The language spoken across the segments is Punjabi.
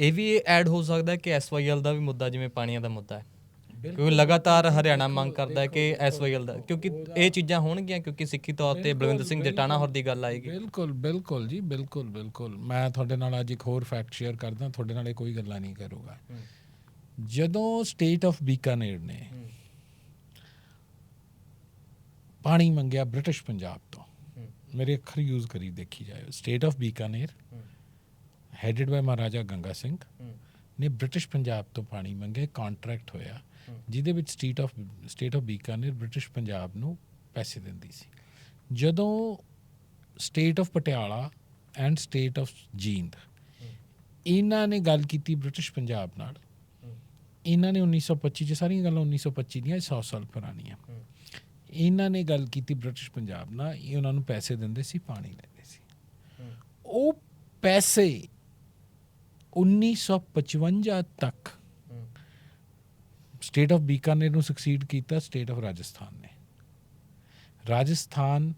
ਇਹ ਵੀ ਐਡ ਹੋ ਸਕਦਾ ਹੈ ਕਿ ਐਸਵਾਈਐਲ ਦਾ ਵੀ ਮੁੱਦਾ ਜਿਵੇਂ ਪਾਣੀਆਂ ਦਾ ਮੁੱਦਾ ਹੈ। ਕਿਉਂਕਿ ਲਗਾਤਾਰ ਹਰਿਆਣਾ ਮੰਗ ਕਰਦਾ ਹੈ ਕਿ ਐਸਵਾਈਐਲ ਦਾ ਕਿਉਂਕਿ ਇਹ ਚੀਜ਼ਾਂ ਹੋਣਗੀਆਂ ਕਿਉਂਕਿ ਸਿੱਖੀ ਤੌਰ ਤੇ ਬਲਵਿੰਦਰ ਸਿੰਘ ਜਟਾਣਾ ਹੋਰ ਦੀ ਗੱਲ ਆਏਗੀ। ਬਿਲਕੁਲ ਬਿਲਕੁਲ ਜੀ ਬਿਲਕੁਲ ਬਿਲਕੁਲ। ਮੈਂ ਤੁਹਾਡੇ ਨਾਲ ਅੱਜ ਇੱਕ ਹੋਰ ਫੈਕਟ ਸ਼ੇਅਰ ਕਰਦਾ ਤੁਹਾਡੇ ਨਾਲ ਇਹ ਕੋਈ ਗੱਲਾਂ ਨਹੀਂ ਕਰੂੰਗਾ। ਜਦੋਂ ਸਟੇਟ ਆਫ ਬੀਕਾਨੇਰ ਨੇ ਪਾਣੀ ਮੰਗਿਆ ਬ੍ਰਿਟਿਸ਼ ਪੰਜਾਬ ਤੋਂ। ਮੇਰੇ ਅੱਖਰ ਯੂਜ਼ ਕਰੀ ਦੇਖੀ ਜਾਏ state of Bikaner headed by Maharaja Ganga Singh ਨੇ ਬ੍ਰਿਟਿਸ਼ ਪੰਜਾਬ ਤੋਂ ਪਾਣੀ ਮੰਗਿਆ ਕੰਟਰੈਕਟ ਹੋਇਆ ਜਿਹਦੇ ਵਿੱਚ state of state of Bikaner British Punjab ਨੂੰ ਪੈਸੇ ਦਿੰਦੀ ਸੀ। ਜਦੋਂ state of Patiala and state of Jind ਇਹਨਾਂ ਨੇ ਗੱਲ ਕੀਤੀ ਬ੍ਰਿਟਿਸ਼ ਪੰਜਾਬ ਨਾਲ। ਇਹਨਾਂ ਨੇ 1925 ਚ ਸਾਰੀਆਂ ਗੱਲਾਂ 1925 ਦੀਆਂ 100 ਸਾਲ ਪੁਰਾਣੀਆਂ। ਇਹਨਾਂ ਨੇ ਗੱਲ ਕੀਤੀ ਬ੍ਰਿਟਿਸ਼ ਪੰਜਾਬ ਨਾਲ ਇਹ ਉਹਨਾਂ ਨੂੰ ਪੈਸੇ ਦਿੰਦੇ ਸੀ ਪਾਣੀ ਲੈਂਦੇ ਸੀ। ਉਹ ਪੈਸੇ 1955 ਤੱਕ ਸਟੇਟ ਆਫ ਬੀਕਾਨੇਰ ਨੂੰ ਸਕਸੀਡ ਕੀਤਾ ਸਟੇਟ ਆਫ ਰਾਜਸਥਾਨ ਨੇ। ਰਾਜਸਥਾਨ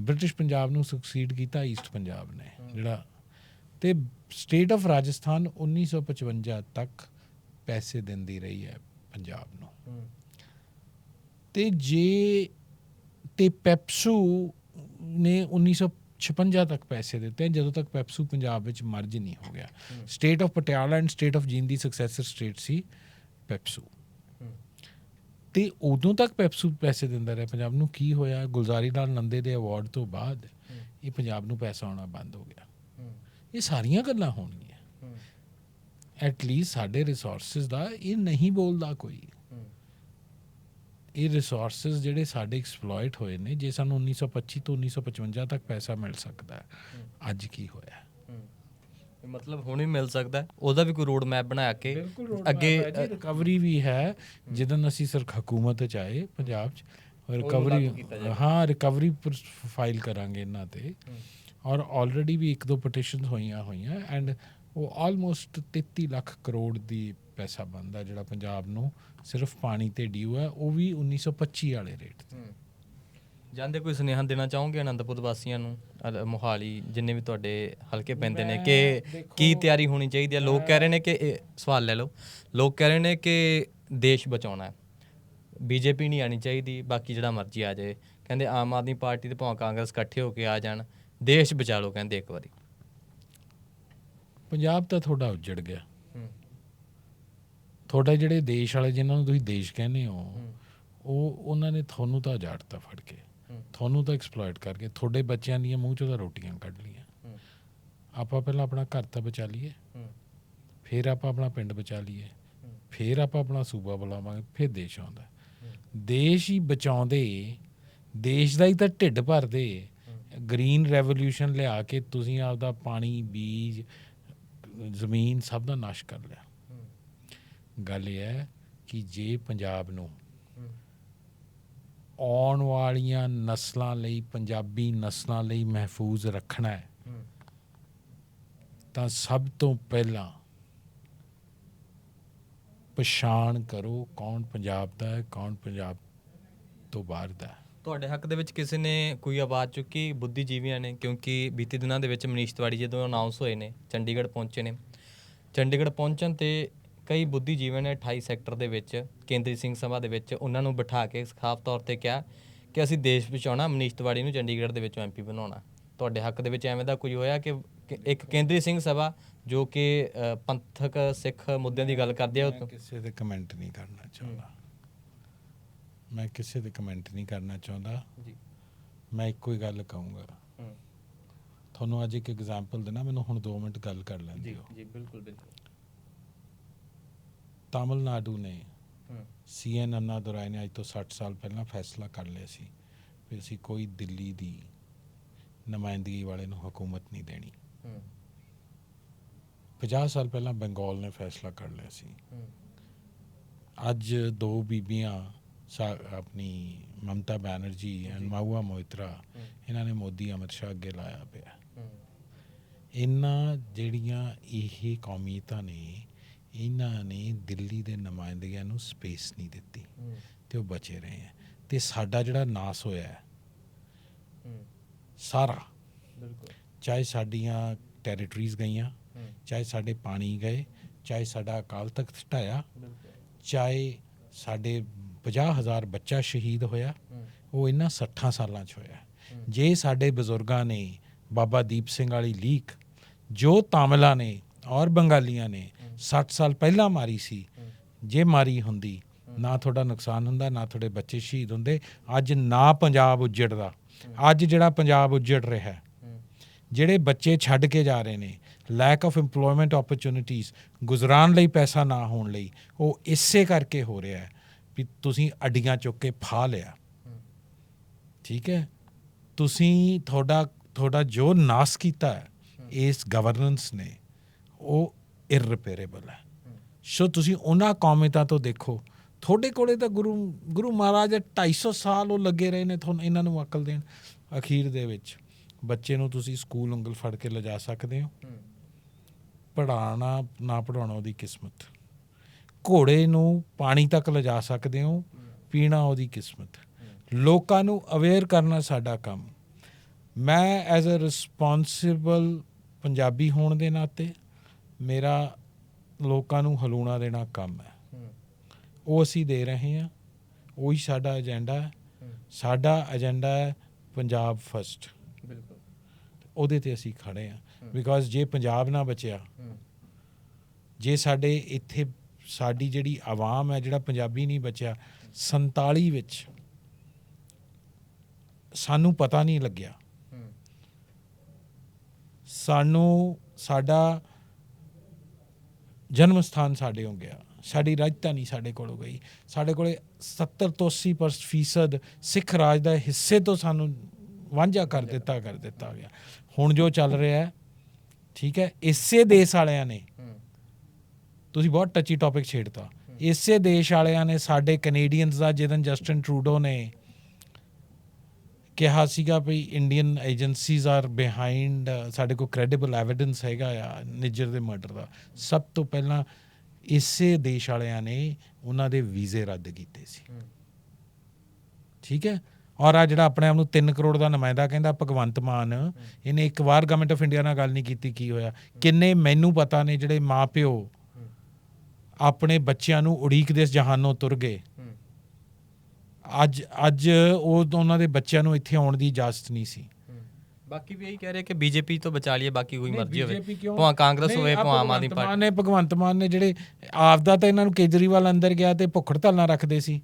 ਬ੍ਰਿਟਿਸ਼ ਪੰਜਾਬ ਨੂੰ ਸਕਸੀਡ ਕੀਤਾ ਈਸਟ ਪੰਜਾਬ ਨੇ, ਜਿਹੜਾ ਤੇ ਸਟੇਟ ਆਫ ਰਾਜਸਥਾਨ 1955 ਤੱਕ ਪੈਸੇ ਦਿੰਦੀ ਰਹੀ ਹੈ ਪੰਜਾਬ ਨੂੰ। ਤੇ ਜੇ ਤੇ ਪੈਪਸੂ ਨੇ 1956 ਤੱਕ ਪੈਸੇ ਦਿੱਤੇ ਜਦੋਂ ਤੱਕ ਪੈਪਸੂ ਪੰਜਾਬ ਵਿੱਚ ਮਰਜ ਨਹੀਂ ਹੋ ਗਿਆ। State of Patiala and state of Jind the successor state ਸੀ ਪੈਪਸੂ। ਤੇ ਉਦੋਂ ਤੱਕ ਪੈਪਸੂ ਪੈਸੇ ਦਿੰਦਾ ਰਿਹਾ ਪੰਜਾਬ ਨੂੰ। ਕੀ ਹੋਇਆ? ਗੁਲਜ਼ਾਰੀ ਲਾਲ ਨੰਦੇ ਦੇ ਅਵਾਰਡ ਤੋਂ ਬਾਅਦ ਇਹ ਪੰਜਾਬ ਨੂੰ ਪੈਸਾ ਆਉਣਾ ਬੰਦ ਹੋ ਗਿਆ। ਇਹ ਸਾਰੀਆਂ ਗੱਲਾਂ ਹੋਣਗੀਆਂ। ਐਟ ਲੀਸਟ ਸਾਡੇ ਰਿਸੋਰਸਸ ਦਾ ਇਹ ਨਹੀਂ ਬੋਲਦਾ ਕੋਈ। ਇਹ ਰਿਸੋਰਸਸ ਜਿਹੜੇ ਸਾਡੇ ਐਕਸਪਲੋਇਟ ਹੋਏ ਨੇ ਜੇ ਸਾਨੂੰ 1925 ਤੋਂ 1955 ਤੱਕ ਪੈਸਾ ਮਿਲ ਸਕਦਾ ਹੈ ਅੱਜ ਕੀ ਹੋਇਆ? ਮਤਲਬ ਹੁਣ ਵੀ ਮਿਲ ਸਕਦਾ ਹੈ। ਉਹਦਾ ਵੀ ਕੋਈ ਰੋਡ ਮੈਪ ਬਣਾ ਕੇ ਅੱਗੇ ਰਿਕਵਰੀ ਵੀ ਹੈ। ਜਦੋਂ ਅਸੀਂ ਸਰ ਹਕੂਮਤ ਚ ਆਏ ਪੰਜਾਬ ਚ ਰਿਕਵਰੀ। ਹਾਂ ਰਿਕਵਰੀ ਫਾਈਲ ਕਰਾਂਗੇ ਇਹਨਾਂ ਤੇ। ਔਰ ਆਲਰੇਡੀ ਵੀ ਇੱਕ ਦੋ ਪਟੀਸ਼ਨਸ ਹੋਈਆਂ ਹੋਈਆਂ ਐਂਡ ਉਹ ਆਲਮੋਸਟ 33 ਲੱਖ ਕਰੋੜ ਦੀ ਪੈਸਾ ਬੰਦਾ ਜਿਹੜਾ ਪੰਜਾਬ ਨੂੰ ਸਿਰਫ ਪਾਣੀ ਤੇ ਡਿਊ ਹੈ ਉਹ ਵੀ 1925 ਵਾਲੇ ਰੇਟ ਤੇ। ਜਾਂਦੇ ਕੋਈ ਸੁਨੇਹਾ ਦੇਣਾ ਚਾਹੋਗੇ ਅਨੰਦਪੁਰ ਵਾਸੀਆਂ ਨੂੰ? ਅ, ਮੋਹਾਲੀ ਜਿੰਨੇ ਵੀ ਤੁਹਾਡੇ ਹਲਕੇ ਪੈਂਦੇ ਨੇ ਕਿ ਕੀ ਤਿਆਰੀ ਹੋਣੀ ਚਾਹੀਦੀ ਹੈ? ਲੋਕ ਕਹਿ ਰਹੇ ਨੇ ਕਿ ਇਹ ਸਵਾਲ ਲੈ ਲਓ। ਲੋਕ ਕਹਿ ਰਹੇ ਨੇ ਕਿ ਦੇਸ਼ ਬਚਾਉਣਾ ਹੈ। ਬੀਜੇਪੀ ਨਹੀਂ ਆਣੀ ਚਾਹੀਦੀ ਬਾਕੀ ਜਿਹੜਾ ਮਰਜ਼ੀ ਆ ਜਾਏ। ਕਹਿੰਦੇ ਆਮ ਆਦਮੀ ਪਾਰਟੀ ਤੇ ਭਾਵੇਂ ਕਾਂਗਰਸ ਇਕੱਠੇ ਹੋ ਕੇ ਆ ਜਾਣ ਦੇਸ਼ ਬਚਾ ਲਓ ਕਹਿੰਦੇ ਇੱਕ ਵਾਰੀ। ਪੰਜਾਬ ਤਾਂ ਤੁਹਾਡਾ ਉੱਜੜ ਗਿਆ। ਤੁਹਾਡਾ ਜਿਹੜੇ ਦੇਸ਼ ਵਾਲੇ ਜਿਨ੍ਹਾਂ ਨੂੰ ਤੁਸੀਂ ਦੇਸ਼ ਕਹਿੰਦੇ ਹੋ ਉਹ ਉਹਨਾਂ ਨੇ ਤੁਹਾਨੂੰ ਤਾਂ ਉਜਾੜਤਾ ਫੜ ਕੇ। ਤੁਹਾਨੂੰ ਤਾਂ ਐਕਸਪਲੋਇਟ ਕਰਕੇ ਤੁਹਾਡੇ ਬੱਚਿਆਂ ਦੀਆਂ ਮੂੰਹ ਚੋਂ ਤਾਂ ਰੋਟੀਆਂ ਕੱਢ ਲੀਆਂ ਆਪਾਂ ਪਹਿਲਾਂ ਆਪਣਾ ਘਰ ਤਾਂ ਬਚਾ ਲਈਏ। ਫਿਰ ਆਪਾਂ ਆਪਣਾ ਪਿੰਡ ਬਚਾ ਲਈਏ। ਫਿਰ ਆਪਾਂ ਆਪਣਾ ਸੂਬਾ ਬੁਲਾਵਾਂਗੇ। ਫਿਰ ਦੇਸ਼ ਆਉਂਦਾ। ਦੇਸ਼ ਹੀ ਬਚਾਉਂਦੇ ਦੇਸ਼ ਦਾ ਹੀ ਤਾਂ ਢਿੱਡ ਭਰਦੇ। ਗ੍ਰੀਨ ਰੈਵੋਲੂਸ਼ਨ ਲਿਆ ਕੇ ਤੁਸੀਂ ਆਪਦਾ ਪਾਣੀ ਬੀਜ ਜ਼ਮੀਨ ਸਭ ਦਾ ਨਾਸ਼ ਕਰ ਲਿਆ। ਗੱਲ ਇਹ ਹੈ ਕਿ ਜੇ ਪੰਜਾਬ ਨੂੰ ਆਉਣ ਵਾਲੀਆਂ ਨਸਲਾਂ ਲਈ, ਪੰਜਾਬੀ ਨਸਲਾਂ ਲਈ ਮਹਿਫੂਜ਼ ਰੱਖਣਾ ਹੈ, ਤਾਂ ਸਭ ਤੋਂ ਪਹਿਲਾਂ ਪਛਾਣ ਕਰੋ ਕੌਣ ਪੰਜਾਬ ਦਾ ਹੈ, ਕੌਣ ਪੰਜਾਬ ਤੋਂ ਬਾਹਰ ਦਾ ਹੈ। ਤੁਹਾਡੇ ਹੱਕ ਦੇ ਵਿੱਚ ਕਿਸੇ ਨੇ ਕੋਈ ਆਵਾਜ਼ ਚੁੱਕੀ ਬੁੱਧੀਜੀਵੀਆਂ ਨੇ? ਕਿਉਂਕਿ ਬੀਤੇ ਦਿਨਾਂ ਦੇ ਵਿੱਚ ਮਨੀਸ਼ ਤਿਵਾੜੀ ਜਦੋਂ ਅਨਾਉਂਸ ਹੋਏ ਨੇ, ਚੰਡੀਗੜ੍ਹ ਪਹੁੰਚੇ ਨੇ। ਚੰਡੀਗੜ੍ਹ ਪਹੁੰਚਣ ਤੇ ਕਈ ਬੁੱਧੀਜੀਵੀਆਂ ਨੇ 28 ਸੈਕਟਰ ਦੇ ਵਿੱਚ ਕੇਂਦਰੀ ਸਿੰਘ ਸਭਾ ਦੇ ਵਿੱਚ ਉਹਨਾਂ ਨੂੰ ਬਿਠਾ ਕੇ ਸਾਫ਼ ਤੌਰ ਤੇ ਕਿਹਾ ਕਿ ਅਸੀਂ ਦੇਸ਼ ਬਚਾਉਣਾ ਮਨੀਸ਼ ਤਿਵਾੜੀ ਨੂੰ ਚੰਡੀਗੜ੍ਹ ਦੇ ਵਿੱਚੋਂ ਐਮਪੀ ਬਣਾਉਣਾ। ਤੁਹਾਡੇ ਹੱਕ ਦੇ ਵਿੱਚ ਐਵੇਂ ਦਾ ਕੋਈ ਹੋਇਆ ਕਿ ਇੱਕ ਕੇਂਦਰੀ ਸਿੰਘ ਸਭਾ ਜੋ ਕਿ ਪੰਥਕ ਸਿੱਖ ਮੁੱਦਿਆਂ ਦੀ ਗੱਲ ਕਰਦੀ ਹੈ ਉਹ ਕਿਸੇ ਦੇ ਕਮੈਂਟ ਨਹੀਂ ਕਰਨਾ ਚਾਹੁੰਦਾ। ਮੈਂ ਕਿਸੇ ਦੇ ਕਮੈਂਟ ਨਹੀਂ ਕਰਨਾ ਚਾਹੁੰਦਾ। ਜੀ। ਮੈਂ ਇੱਕੋ ਹੀ ਗੱਲ ਕਹੂੰਗਾ। ਤੁਹਾਨੂੰ ਅੱਜ ਇੱਕ ਐਗਜ਼ਾਮਪਲ ਦੇਣਾ ਮੈਨੂੰ ਹੁਣ 2 ਮਿੰਟ ਗੱਲ ਕਰ ਲੈਣ ਜੀ ਦਿਓ ਜੀ ਬਿਲਕੁਲ ਬਿਲਕੁਲ। ਤਾਮਿਲਨਾਡੂ ਨੇ ਸੀਐਨ ਅੰਨਾ ਦੁਰਾਈ ਨੇ ਅੱਜ ਤੋਂ 60 ਸਾਲ ਪਹਿਲਾਂ ਫੈਸਲਾ ਕਰ ਲਿਆ ਸੀ ਵੀ ਅਸੀਂ ਕੋਈ ਦਿੱਲੀ ਦੀ ਨੁਮਾਇੰਦਗੀ ਵਾਲੇ ਨੂੰ ਹਕੂਮਤ ਨਹੀਂ ਦੇਣੀ। ਹੂੰ। 50 ਸਾਲ ਪਹਿਲਾਂ ਬੰਗਾਲ ਨੇ ਫੈਸਲਾ ਕਰ ਲਿਆ ਸੀ। ਅੱਜ ਦੋ ਬੀਬੀਆਂ ਆਪਣੀ ਮਮਤਾ ਬੈਨਰਜੀ ਐਂਡ ਮਾਹੂਆ ਮੋਇਤਰਾ ਇਹਨਾਂ ਨੇ ਮੋਦੀ ਅਮਿਤ ਸ਼ਾਹ ਅੱਗੇ ਲਾਇਆ ਪਿਆ। ਇਹਨਾਂ ਜਿਹੜੀਆਂ ਇਹ ਕੌਮੀਅਤਾਂ ਨੇ ਇਹਨਾਂ ਨੇ ਦਿੱਲੀ ਦੇ ਨੁਮਾਇੰਦਗੀਆਂ ਨੂੰ ਸਪੇਸ ਨਹੀਂ ਦਿੱਤੀ ਤੇ ਉਹ ਬਚੇ ਰਹੇ ਹੈ। ਤੇ ਸਾਡਾ ਜਿਹੜਾ ਨਾਸ ਹੋਇਆ ਹੈ ਸਾਰਾ ਬਿਲਕੁਲ। ਚਾਹੇ ਸਾਡੀਆਂ ਟੈਰੀਟਰੀਜ਼ ਗਈਆਂ ਚਾਹੇ ਸਾਡੇ ਪਾਣੀ ਗਏ ਚਾਹੇ ਸਾਡਾ ਅਕਾਲ ਤਖਤ ਢਾਇਆ ਚਾਹੇ ਸਾਡੇ 50000 ਬੱਚਾ ਸ਼ਹੀਦ ਹੋਇਆ ਉਹ ਇਹਨਾਂ 60 ਸਾਲਾਂ 'ਚ ਹੋਇਆ ਜੇ ਸਾਡੇ ਬਜ਼ੁਰਗਾਂ ਨੇ ਬਾਬਾ ਦੀਪ ਸਿੰਘ ਵਾਲੀ ਲੀਕ ਜੋ ਤਾਮਿਲਾਂ ਨੇ ਔਰ ਬੰਗਾਲੀਆਂ ਨੇ 60 ਸਾਲ ਪਹਿਲਾਂ ਮਾਰੀ ਸੀ। ਜੇ ਮਾਰੀ ਹੁੰਦੀ, ਨਾ ਤੁਹਾਡਾ ਨੁਕਸਾਨ ਹੁੰਦਾ, ਨਾ ਤੁਹਾਡੇ ਬੱਚੇ ਸ਼ਹੀਦ ਹੁੰਦੇ। ਅੱਜ ਨਾ ਪੰਜਾਬ ਉੱਜੜਦਾ। ਅੱਜ ਜਿਹੜਾ ਪੰਜਾਬ ਉੱਜੜ ਰਿਹਾ ਹੈ, ਜਿਹੜੇ ਬੱਚੇ ਛੱਡ ਕੇ ਜਾ ਰਹੇ ਨੇ ਲੈਕ ਆਫ EMPLOYMENT ਓਪਰਚੁਨਿਟੀਜ਼ ਗੁਜ਼ਰਾਨ ਲਈ ਪੈਸਾ ਨਾ ਹੋਣ ਲਈ, ਉਹ ਇਸੇ ਕਰਕੇ ਹੋ ਰਿਹਾ ਹੈ ਵੀ ਤੁਸੀਂ ਅੱਡੀਆਂ ਚੁੱਕ ਕੇ ਫਾ ਲਿਆ। ਠੀਕ ਹੈ? ਤੁਸੀਂ ਤੁਹਾਡਾ ਤੁਹਾਡਾ ਜੋ ਨਾਸ ਕੀਤਾ ਇਸ ਗਵਰਨੈਂਸ ਨੇ, ਉਹ ਇਰਰਿਪੇਅਰੇਬਲ ਹੈ। ਸੋ ਤੁਸੀਂ ਉਹਨਾਂ ਕੌਮਿਆਂ ਤੋਂ ਦੇਖੋ। ਤੁਹਾਡੇ ਕੋਲੇ ਤਾਂ ਗੁਰੂ ਗੁਰੂ ਮਹਾਰਾਜ 250 ਸਾਲ ਉਹ ਲੱਗੇ ਰਹੇ ਨੇ ਤੁਹਾਨੂੰ ਇਹਨਾਂ ਨੂੰ ਅਕਲ ਦੇਣ ਅਖੀਰ ਦੇ ਵਿੱਚ। ਬੱਚੇ ਨੂੰ ਤੁਸੀਂ ਸਕੂਲ ਉਂਗਲ ਫੜ ਕੇ ਲਿਜਾ ਸਕਦੇ ਹੋ। ਪੜਾਉਣਾ ਨਾ ਪੜਾਉਣਾ ਉਹਦੀ ਕਿਸਮਤ। ਘੋੜੇ ਨੂੰ ਪਾਣੀ ਤੱਕ ਲਿਜਾ ਸਕਦੇ ਹੋ ਪੀਣਾ ਉਹਦੀ ਕਿਸਮਤ। ਲੋਕਾਂ ਨੂੰ ਅਵੇਅਰ ਕਰਨਾ ਸਾਡਾ ਕੰਮ। ਮੈਂ ਐਜ਼ ਅ ਰਿਸਪੌਂਸਿਬਲ ਪੰਜਾਬੀ ਹੋਣ ਦੇ ਨਾਤੇ ਮੇਰਾ ਲੋਕਾਂ ਨੂੰ ਹਲੂਣਾ ਦੇਣਾ ਕੰਮ ਹੈ। ਉਹ ਅਸੀਂ ਦੇ ਰਹੇ ਹਾਂ। ਉਹੀ ਸਾਡਾ ਏਜੰਡਾ ਹੈ। ਸਾਡਾ ਏਜੰਡਾ ਹੈ ਪੰਜਾਬ ਫਸਟ ਬਿਲਕੁਲ। ਉਹਦੇ ਤੇ ਅਸੀਂ ਖੜੇ ਹਾਂ। ਬਿਕਾਜ਼ ਜੇ ਪੰਜਾਬ ਨਾ ਬਚਿਆ ਜੇ ਸਾਡੇ ਇੱਥੇ ਸਾਡੀ ਜਿਹੜੀ ਆਵਾਮ ਹੈ ਜਿਹੜਾ ਪੰਜਾਬੀ ਨਹੀਂ ਬਚਿਆ 47 ਵਿੱਚ ਸਾਨੂੰ ਪਤਾ ਨਹੀਂ ਲੱਗਿਆ। ਸਾਨੂੰ ਸਾਡਾ ਜਨਮ ਸਥਾਨ ਸਾਡੇ ਹੋ ਗਿਆ ਸਾਡੀ ਰਾਜਧਾਨੀ ਸਾਡੇ ਕੋਲ ਹੋ ਗਈ। ਸਾਡੇ ਕੋਲੇ 70 ਤੋਂ 80% ਫੀਸਦ ਸਿੱਖ ਰਾਜ ਦਾ ਹਿੱਸੇ ਤੋਂ ਸਾਨੂੰ ਵਾਂਝਾ ਕਰ ਦਿੱਤਾ ਕਰ ਦਿੱਤਾ ਗਿਆ। ਹੁਣ ਜੋ ਚੱਲ ਰਿਹਾ ਹੈ ਠੀਕ ਹੈ ਇਸੇ ਦੇਸ਼ ਵਾਲਿਆਂ ਨੇ ਤੁਸੀਂ ਬਹੁਤ ਟੱਚੀ ਟੌਪਿਕ ਛੇੜਤਾ। ਇਸੇ ਦੇਸ਼ ਵਾਲਿਆਂ ਨੇ ਸਾਡੇ ਕੈਨੇਡੀਅਨਸ ਦਾ ਜਦੋਂ ਜਸਟਨ ਟਰੂਡੋ ਨੇ ਕਿਹਾ ਸੀਗਾ ਵੀ ਇੰਡੀਅਨ ਏਜੰਸੀਜ਼ ਆਰ ਬਿਹਾਈਂਡ ਸਾਡੇ ਕੋਲ ਕ੍ਰੈਡੀਬਲ ਐਵੀਡੈਂਸ ਹੈਗਾ ਆ ਨਿੱਜਰ ਦੇ ਮਰਡਰ ਦਾ। ਸਭ ਤੋਂ ਪਹਿਲਾਂ ਇਸੇ ਦੇਸ਼ ਵਾਲਿਆਂ ਨੇ ਉਹਨਾਂ ਦੇ ਵੀਜ਼ੇ ਰੱਦ ਕੀਤੇ ਸੀ। ਠੀਕ ਹੈ? ਔਰ ਆ ਜਿਹੜਾ ਆਪਣੇ ਆਪ ਨੂੰ 3 ਕਰੋੜ ਦਾ ਨੁਮਾਇੰਦਾ ਕਹਿੰਦਾ ਭਗਵੰਤ ਮਾਨ ਇਹਨੇ ਇੱਕ ਵਾਰ ਗਵਰਨਮੈਂਟ ਆਫ ਇੰਡੀਆ ਨਾਲ ਗੱਲ ਨਹੀਂ ਕੀਤੀ ਕੀ ਹੋਇਆ? ਕਿੰਨੇ ਮੈਨੂੰ ਪਤਾ ਨੇ ਜਿਹੜੇ ਮਾਪਿਓ ਆਪਣੇ ਬੱਚਿਆਂ ਨੂੰ ਉਡੀਕ ਦੇ ਇਸ ਜਹਾਨੋਂ ਤੁਰ ਗਏ। ਅੱਜ ਅੱਜ ਉਹ ਉਹਨਾਂ ਦੇ ਬੱਚਿਆਂ ਨੂੰ ਇੱਥੇ ਆਉਣ ਦੀ ਇਜਾਜ਼ਤ ਨਹੀਂ ਸੀ। ਬਾਕੀ ਵੀ ਇਹੀ ਕਹਿ ਰਹੇ ਕਿ ਬੀਜੇਪੀ ਤੋਂ ਬਚਾ ਲਈਏ ਬਾਕੀ ਕੋਈ ਮਰਜ਼ੀ ਹੋਵੇ? ਭਾਵੇਂ ਕਾਂਗਰਸ ਹੋਵੇ ਭਾਵੇਂ ਆਮ ਆਦਮੀ ਪਾਰਟੀ। ਨੇ ਭਗਵੰਤ ਮਾਨ ਨੇ ਜਿਹੜੇ ਆਪਦਾ ਤਾਂ ਇਹਨਾਂ ਨੂੰ ਕੇਜਰੀਵਾਲ ਅੰਦਰ ਗਿਆ ਤੇ ਭੁੱਖ ਹੜਤਾਲਾਂ ਰੱਖਦੇ ਸੀ।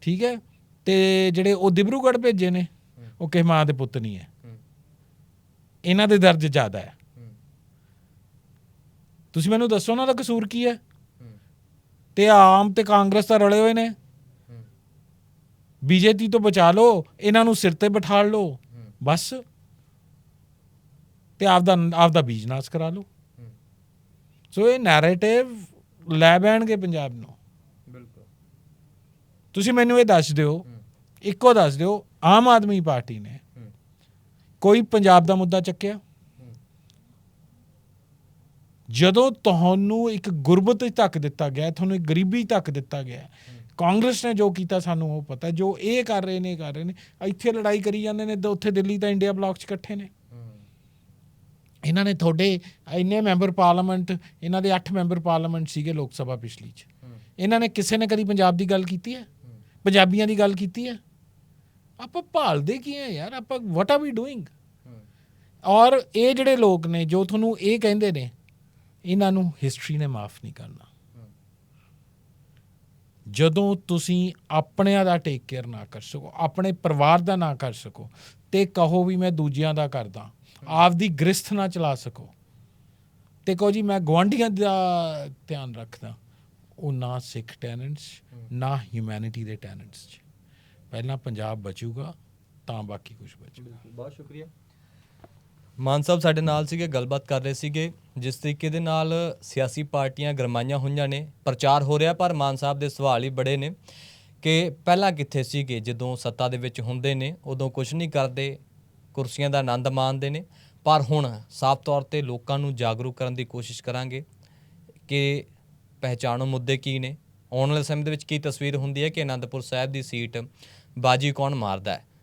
ਠੀਕ ਹੈ? ਤੇ ਜਿਹੜੇ ਉਹ ਦਿਬਰੂਗੜ੍ਹ ਭੇਜੇ ਨੇ ਉਹ ਕਿਸੇ ਮਾਂ ਦੇ ਪੁੱਤ ਨਹੀਂ ਹੈ। ਇਹਨਾਂ ਦੇ ਦਰਜ ਜ਼ਿਆਦਾ ਹੈ। ਤੁਸੀਂ ਮੈਨੂੰ ਦੱਸੋ ਉਹਨਾਂ ਦਾ ਕਸੂਰ ਕੀ ਹੈ। ਤੇ ਆਮ ਤੇ ਕਾਂਗਰਸ ਤਾਂ ਰਲੇ ਹੋਏ ਨੇ। ਬੀਜੇਪੀ ਤੋਂ ਬਚਾ ਲਓ ਇਹਨਾਂ ਨੂੰ ਸਿਰ ਤੇ ਬਿਠਾ ਲਓ ਬਸ। ਤੇ ਆਪਦਾ ਆਪਦਾ ਬਿਜ਼ਨਸ ਕਰਾ ਲਓ। ਸੋ ਇਹ ਨੈਰੇਟਿਵ ਲੈ ਬੈਣਗੇ ਪੰਜਾਬ ਨੂੰ। ਬਿਲਕੁਲ। ਤੁਸੀਂ ਮੈਨੂੰ ਇਹ ਦੱਸ ਦਿਓ ਇੱਕੋ ਦੱਸ ਦਿਓ ਆਮ ਆਦਮੀ ਪਾਰਟੀ ਨੇ ਕੋਈ ਪੰਜਾਬ ਦਾ ਮੁੱਦਾ ਚੱਕਿਆ? ਜਦੋਂ ਤੁਹਾਨੂੰ ਇੱਕ ਗੁਰਬਤ ਧੱਕ ਦਿੱਤਾ ਗਿਆ ਤੁਹਾਨੂੰ ਇੱਕ ਗਰੀਬੀ ਧੱਕ ਦਿੱਤਾ ਗਿਆ ਕਾਂਗਰਸ ਨੇ ਜੋ ਕੀਤਾ ਸਾਨੂੰ ਉਹ ਪਤਾ ਜੋ ਇਹ ਕਰ ਰਹੇ ਨੇ ਕਰ ਰਹੇ ਨੇ। ਇੱਥੇ ਲੜਾਈ ਕਰੀ ਜਾਂਦੇ ਨੇ ਤੇ ਉੱਥੇ ਦਿੱਲੀ ਤਾਂ ਇੰਡੀਆ ਬਲਾਕ 'ਚ ਇਕੱਠੇ ਨੇ। ਇਹਨਾਂ ਨੇ ਤੁਹਾਡੇ ਇੰਨੇ ਮੈਂਬਰ ਪਾਰਲੀਮੈਂਟ ਇਹਨਾਂ ਦੇ 8 ਮੈਂਬਰ ਪਾਰਲੀਮੈਂਟ ਸੀਗੇ ਲੋਕ ਸਭਾ ਪਿਛਲੀ 'ਚ। ਇਹਨਾਂ ਨੇ ਕਿਸੇ ਨੇ ਕਦੀ ਪੰਜਾਬ ਦੀ ਗੱਲ ਕੀਤੀ ਹੈ? ਪੰਜਾਬੀਆਂ ਦੀ ਗੱਲ ਕੀਤੀ ਹੈ? ਆਪਾਂ ਭਾਲਦੇ ਕੀ ਹੈ ਯਾਰ? ਆਪਾਂ ਵਾਟ ਆਰ ਵੀ ਡੂਇੰਗ ਔਰ ਇਹ ਜਿਹੜੇ ਲੋਕ ਨੇ ਜੋ ਤੁਹਾਨੂੰ ਇਹ ਕਹਿੰਦੇ ਨੇ ਇਹਨਾਂ ਨੂੰ ਹਿਸਟਰੀ ਨੇ ਮਾਫ ਨਹੀਂ ਕਰਨਾ। ਜਦੋਂ ਤੁਸੀਂ ਆਪਣਿਆਂ ਦਾ ਟੇਕ ਕੇਅਰ ਨਾ ਕਰ ਸਕੋ, ਆਪਣੇ ਪਰਿਵਾਰ ਦਾ ਨਾ ਕਰ ਸਕੋ ਤੇ ਕਹੋ ਵੀ ਮੈਂ ਦੂਜਿਆਂ ਦਾ ਕਰਦਾ, ਆਪਦੀ ਗ੍ਰਸਥ ਨਾ ਚਲਾ ਸਕੋ। ਤੇ ਕਹੋ ਜੀ ਮੈਂ ਗਵਾਂਢੀਆਂ ਦਾ ਧਿਆਨ ਰੱਖਦਾ, ਉਹ ਨਾ ਸਿੱਖ ਟੈਨੈਂਟਸ ਨਾ ਹਿਊਮੈਨਿਟੀ ਦੇ ਟੈਨੈਂਟਸ ਚ। ਪਹਿਲਾਂ ਪੰਜਾਬ ਬਚੂਗਾ, ਤਾਂ ਬਾਕੀ ਕੁਝ ਬਚੂਗਾ। ਬਹੁਤ ਸ਼ੁਕਰੀਆ। ਮਾਨ ਸਾਹਿਬ ਸਾਡੇ ਨਾਲ ਸੀਗੇ, ਗੱਲਬਾਤ ਕਰ ਰਹੇ ਸੀਗੇ। ਜਿਸ ਤਰੀਕੇ ਦੇ ਨਾਲ ਸਿਆਸੀ ਪਾਰਟੀਆਂ ਗਰਮਾਈਆਂ ਹੋਈਆਂ ਨੇ, ਪ੍ਰਚਾਰ ਹੋ ਰਿਹਾ, ਪਰ ਮਾਨ ਸਾਹਿਬ ਦੇ ਸਵਾਲ ਹੀ ਬੜੇ ਨੇ ਕਿ ਪਹਿਲਾਂ ਕਿੱਥੇ ਸੀਗੇ? ਜਦੋਂ ਸੱਤਾ ਦੇ ਵਿੱਚ ਹੁੰਦੇ ਨੇ, ਉਦੋਂ ਕੁਝ ਨਹੀਂ ਕਰਦੇ, ਕੁਰਸੀਆਂ ਦਾ ਆਨੰਦ ਮਾਣਦੇ ਨੇ। ਪਰ ਹੁਣ ਸਾਫ਼ ਤੌਰ ਤੇ ਲੋਕਾਂ ਨੂੰ ਜਾਗਰੂਕ ਕਰਨ ਦੀ ਕੋਸ਼ਿਸ਼ ਕਰਾਂਗੇ ਕਿ ਪਹਿਚਾਣੋ ਮੁੱਦੇ ਕੀ ਨੇ। ਆਉਣ ਵਾਲੇ ਸਮੇਂ ਦੇ ਵਿੱਚ ਕੀ ਤਸਵੀਰ ਹੁੰਦੀ ਹੈ ਕਿ ਅਨੰਦਪੁਰ ਸਾਹਿਬ ਦੀ ਸੀਟ ਬਾਜੀ ਕੌਣ ਮਾਰਦਾ ਹੈ?